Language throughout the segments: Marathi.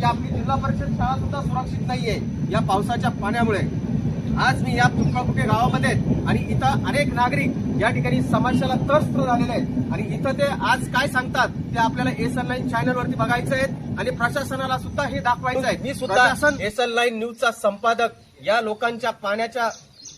की आपली जिल्हा परिषद शाळा सुद्धा सुरक्षित नाहीये या पावसाच्या पाण्यामुळे. आज मी या तुमकाकुटे गावामध्ये आणि इथं अनेक नागरिक या ठिकाणी समस्याला त्रस्त झालेले आहेत. आणि इथं ते आज काय सांगतात ते आपल्याला एस एन नाईन चॅनल वरती बघायचं आहे आणि प्रशासनाला सुद्धा हे दाखवायचं आहे. मी सुद्धा एस एन नाईन न्यूजचा संपादक या लोकांच्या पाण्याच्या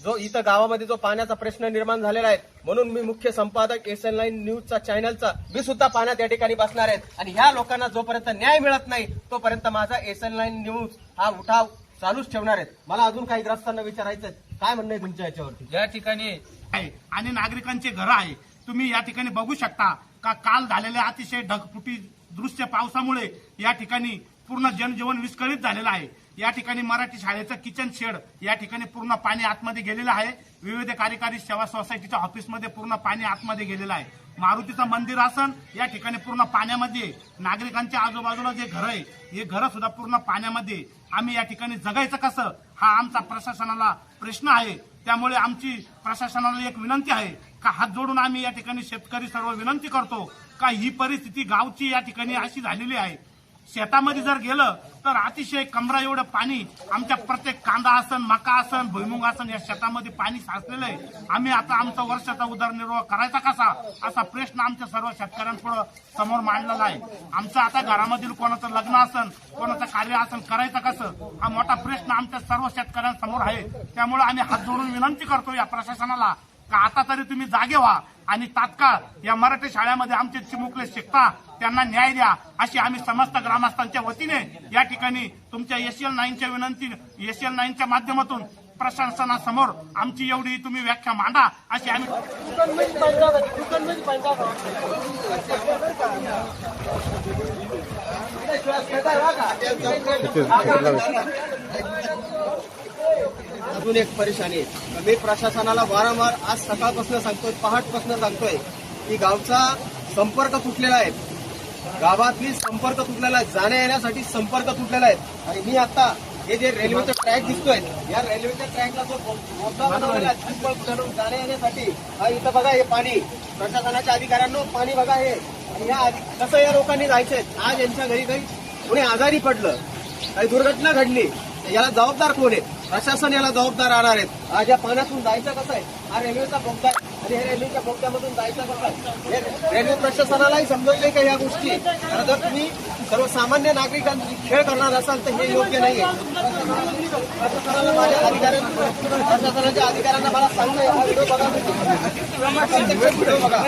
जो इथं गावामध्ये जो पाण्याचा प्रश्न निर्माण झालेला आहे म्हणून मी मुख्य संपादक एस एन लाईन न्यूजचा चॅनलचा मी सुद्धा पाण्यात या ठिकाणी बसणार आहेत आणि ह्या लोकांना जोपर्यंत न्याय मिळत नाही तोपर्यंत माझा एस एन लाईन न्यूज हा उठाव चालूच ठेवणार आहेत. मला अजून काही ग्रस्तांना विचारायचं आहे. काय म्हणणं आहे तुमच्या याच्यावरती? या ठिकाणी आहे आणि नागरिकांचे घर आहे. तुम्ही या ठिकाणी बघू शकता का काल झालेल्या अतिशय ढगफुटी दृश्य पावसामुळे या ठिकाणी पूर्ण जनजीवन विस्कळीत झालेलं आहे. या ठिकाणी मराठी शाळेचं किचन शेड या ठिकाणी पूर्ण पाणी आतमध्ये गेलेलं आहे. विविध कार्यकारी सेवा सोसायटीच्या ऑफिसमध्ये पूर्ण पाणी आतमध्ये गेलेलं आहे. मारुतीचं मंदिर असन या ठिकाणी पूर्ण पाण्यामध्ये नागरिकांच्या आजूबाजूला जे घर आहे हे घरं सुद्धा पूर्ण पाण्यामध्ये आम्ही या ठिकाणी जगायचं कसं हा आमचा प्रशासनाला प्रश्न आहे. त्यामुळे आमची प्रशासनाला एक विनंती आहे का हात जोडून आम्ही या ठिकाणी शेतकरी सर्व विनंती करतो का ही परिस्थिती गावची या ठिकाणी अशी झालेली आहे? शेतामध्ये जर गेलं तर अतिशय कमरा एवढं पाणी आमच्या प्रत्येक कांदा आसन मका आसन भुईमुंग आसन या शेतामध्ये पाणी साचलेलं आहे. आम्ही आता आमचा वर्षाचा उदरनिर्वाह करायचा कसा? असा प्रश्न आमच्या सर्व शेतकऱ्यांपुढे समोर मांडलेला आहे. आमचं आता घरामधील कोणाचं लग्न आसन कोणाचं कार्य आसन करायचं कसं? हा मोठा प्रश्न आमच्या सर्व शेतकऱ्यांसमोर आहे. त्यामुळे आम्ही हात जोडून विनंती करतो या प्रशासनाला का आता तरी तुम्ही जागे व्हा आणि तात्काळ या मराठी शाळेमध्ये आमचे चिमुकले शिकता त्यांना न्याय द्या अशी आम्ही समस्त ग्रामस्थांच्या वतीने या ठिकाणी तुमच्या एशियल नाईनच्या विनंती एशियल नाईनच्या माध्यमातून प्रशासनासमोर आमची एवढी तुम्ही व्याख्या मांडा अशी आम्ही अजून एक परेशानी आहे. मी प्रशासनाला वारंवार आज सकाळपासून सांगतोय पहाटपासून सांगतोय की गावचा संपर्क तुटलेला आहे. गावातली संपर्क तुटलेला आहे. जाण्या येण्यासाठी संपर्क तुटलेला आहे. आणि मी आता हे जे रेल्वेचा ट्रॅक दिसतोय या रेल्वेच्या ट्रॅकला जो बो- बोगदा बनवलेला आहे जाण्या येण्यासाठी हा इथं बघा हे पाणी. प्रशासनाच्या अधिकाऱ्यांना पाणी बघा हे. आणि या कसं या लोकांनी जायचंय? आज यांच्या घरी काही कोणी आजारी पडलं काही दुर्घटना घडली याला जबाबदार कोण आहे? प्रशासन याला जबाबदार राहणार आहेत. आज या पाण्यातून जायचं कसं आहे? हा रेल्वेचा बोगदा आणि हे रेल्वेच्या बोगद्यामधून जायचं कसं आहे? रेल्वे प्रशासनालाही समजवले का या गोष्टी? खरं जर तुम्ही सर्वसामान्य नागरिकांची खेळ करणार असाल तर हे योग्य नाहीये. प्रशासनाला माझ्या अधिकाऱ्यांना प्रशासनाच्या अधिकाऱ्यांना मला सांगणं हा व्हिडिओ बघा. बघा.